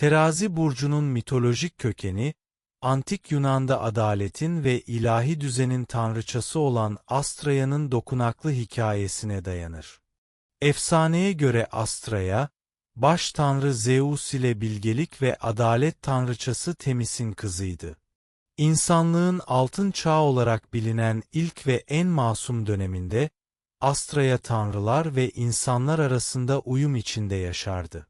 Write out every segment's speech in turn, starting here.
Terazi burcunun mitolojik kökeni, Antik Yunan'da adaletin ve ilahi düzenin tanrıçası olan Astraya'nın dokunaklı hikayesine dayanır. Efsaneye göre Astraya, baş tanrı Zeus ile bilgelik ve adalet tanrıçası Temis'in kızıydı. İnsanlığın altın çağı olarak bilinen ilk ve en masum döneminde, Astraya tanrılar ve insanlar arasında uyum içinde yaşardı.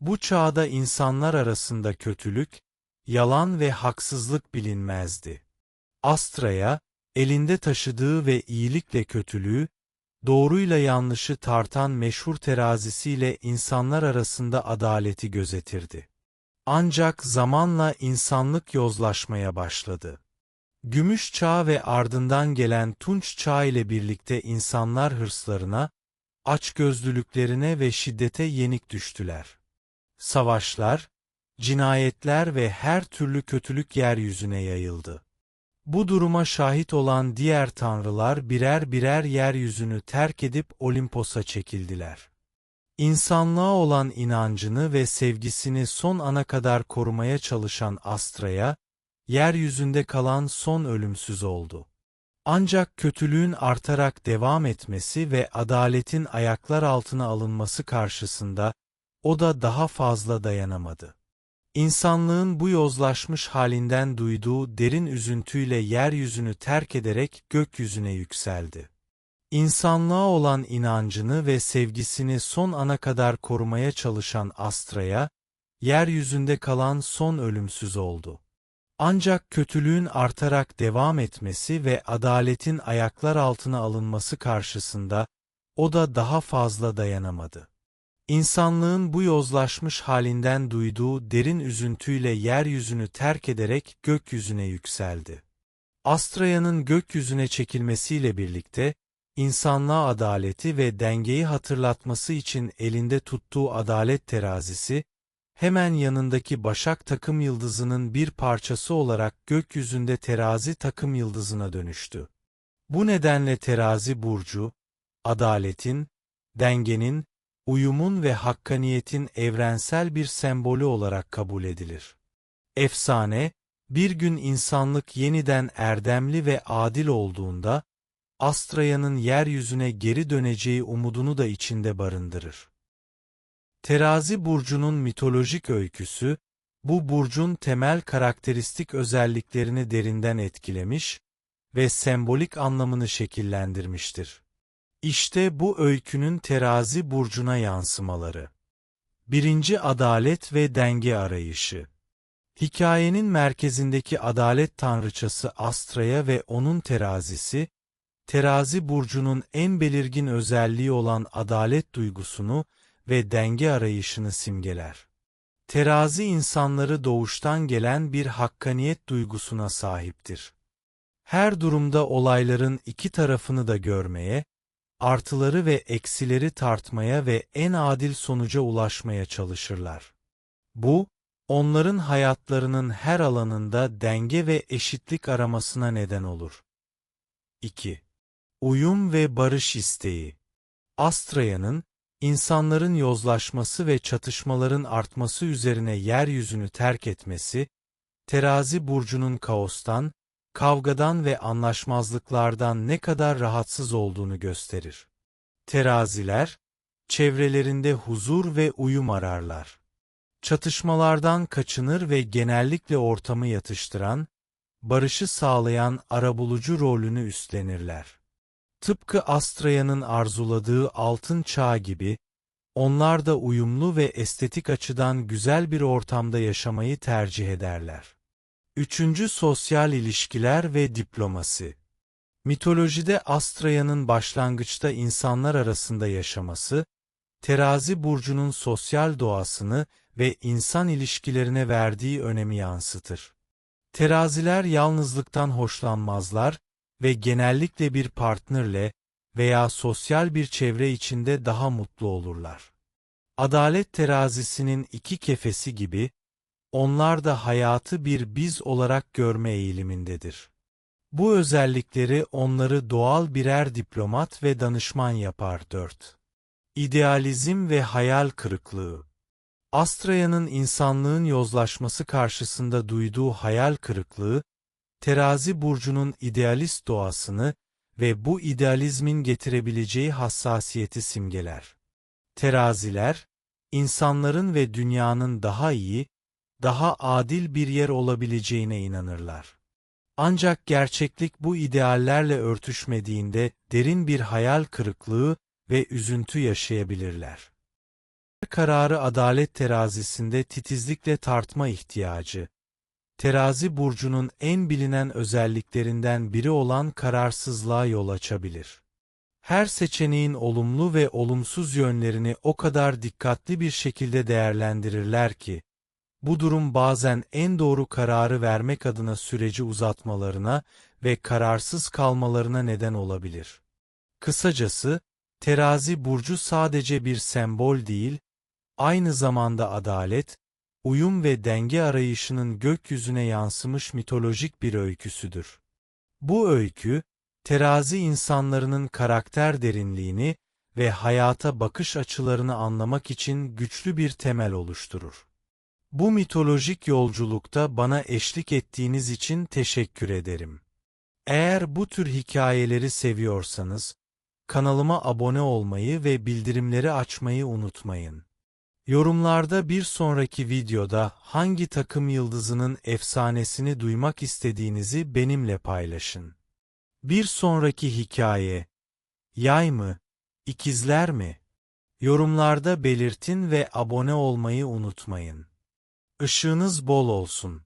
Bu çağda insanlar arasında kötülük, yalan ve haksızlık bilinmezdi. Astra'ya, elinde taşıdığı ve iyilikle kötülüğü, doğruyla yanlışı tartan meşhur terazisiyle insanlar arasında adaleti gözetirdi. Ancak zamanla insanlık yozlaşmaya başladı. Gümüş çağ ve ardından gelen tunç çağ ile birlikte insanlar hırslarına, açgözlülüklerine ve şiddete yenik düştüler. Savaşlar, cinayetler ve her türlü kötülük yeryüzüne yayıldı. Bu duruma şahit olan diğer tanrılar birer birer yeryüzünü terk edip Olimpos'a çekildiler. İnsanlığa olan inancını ve sevgisini son ana kadar korumaya çalışan Astra'ya, yeryüzünde kalan son ölümsüz oldu. Ancak kötülüğün artarak devam etmesi ve adaletin ayaklar altına alınması karşısında, o da daha fazla dayanamadı. İnsanlığın bu yozlaşmış halinden duyduğu derin üzüntüyle yeryüzünü terk ederek gökyüzüne yükseldi. İnsanlığa olan inancını ve sevgisini son ana kadar korumaya çalışan Astra'ya, yeryüzünde kalan son ölümsüz oldu. Ancak kötülüğün artarak devam etmesi ve adaletin ayaklar altına alınması karşısında, o da daha fazla dayanamadı. İnsanlığın bu yozlaşmış halinden duyduğu derin üzüntüyle yeryüzünü terk ederek gökyüzüne yükseldi. Astraya'nın gökyüzüne çekilmesiyle birlikte, insanlığa adaleti ve dengeyi hatırlatması için elinde tuttuğu adalet terazisi, hemen yanındaki Başak takım yıldızının bir parçası olarak gökyüzünde terazi takım yıldızına dönüştü. Bu nedenle terazi burcu, adaletin, dengenin, uyumun ve hakkaniyetin evrensel bir sembolü olarak kabul edilir. Efsane, bir gün insanlık yeniden erdemli ve adil olduğunda, Astraya'nın yeryüzüne geri döneceği umudunu da içinde barındırır. Terazi burcunun mitolojik öyküsü, bu burcun temel karakteristik özelliklerini derinden etkilemiş ve sembolik anlamını şekillendirmiştir. İşte bu öykünün terazi burcuna yansımaları. Birinci adalet ve denge arayışı. Hikayenin merkezindeki adalet tanrıçası Astra'ya ve onun terazisi, terazi burcunun en belirgin özelliği olan adalet duygusunu ve denge arayışını simgeler. Terazi insanları doğuştan gelen bir hakkaniyet duygusuna sahiptir. Her durumda olayların iki tarafını da görmeye, artıları ve eksileri tartmaya ve en adil sonuca ulaşmaya çalışırlar. Bu, onların hayatlarının her alanında denge ve eşitlik aramasına neden olur. 2. Uyum ve barış isteği Astraya'nın, insanların yozlaşması ve çatışmaların artması üzerine yeryüzünü terk etmesi, terazi burcunun kaostan, kavgadan ve anlaşmazlıklardan ne kadar rahatsız olduğunu gösterir. Teraziler, çevrelerinde huzur ve uyum ararlar. Çatışmalardan kaçınır ve genellikle ortamı yatıştıran, barışı sağlayan arabulucu rolünü üstlenirler. Tıpkı Astraya'nın arzuladığı altın çağ gibi, onlar da uyumlu ve estetik açıdan güzel bir ortamda yaşamayı tercih ederler. Üçüncü sosyal ilişkiler ve diplomasi. Mitolojide Astraya'nın başlangıçta insanlar arasında yaşaması, terazi burcunun sosyal doğasını ve insan ilişkilerine verdiği önemi yansıtır. Teraziler yalnızlıktan hoşlanmazlar ve genellikle bir partnerle veya sosyal bir çevre içinde daha mutlu olurlar. Adalet terazisinin iki kefesi gibi, onlar da hayatı bir biz olarak görme eğilimindedir. Bu özellikleri onları doğal birer diplomat ve danışman yapar 4. İdealizm ve hayal kırıklığı Astraya'nın insanlığın yozlaşması karşısında duyduğu hayal kırıklığı, terazi burcunun idealist doğasını ve bu idealizmin getirebileceği hassasiyeti simgeler. Teraziler, insanların ve dünyanın daha iyi, daha adil bir yer olabileceğine inanırlar. Ancak gerçeklik bu ideallerle örtüşmediğinde derin bir hayal kırıklığı ve üzüntü yaşayabilirler. Kararı adalet terazisinde titizlikle tartma ihtiyacı. Terazi burcunun en bilinen özelliklerinden biri olan kararsızlığa yol açabilir. Her seçeneğin olumlu ve olumsuz yönlerini o kadar dikkatli bir şekilde değerlendirirler ki, bu durum bazen en doğru kararı vermek adına süreci uzatmalarına ve kararsız kalmalarına neden olabilir. Kısacası, terazi burcu sadece bir sembol değil, aynı zamanda adalet, uyum ve denge arayışının gökyüzüne yansımış mitolojik bir öyküsüdür. Bu öykü, terazi insanlarının karakter derinliğini ve hayata bakış açılarını anlamak için güçlü bir temel oluşturur. Bu mitolojik yolculukta bana eşlik ettiğiniz için teşekkür ederim. Eğer bu tür hikayeleri seviyorsanız, kanalıma abone olmayı ve bildirimleri açmayı unutmayın. Yorumlarda bir sonraki videoda hangi takım yıldızının efsanesini duymak istediğinizi benimle paylaşın. Bir sonraki hikaye, yay mı, ikizler mi? Yorumlarda belirtin ve abone olmayı unutmayın. Işığınız bol olsun.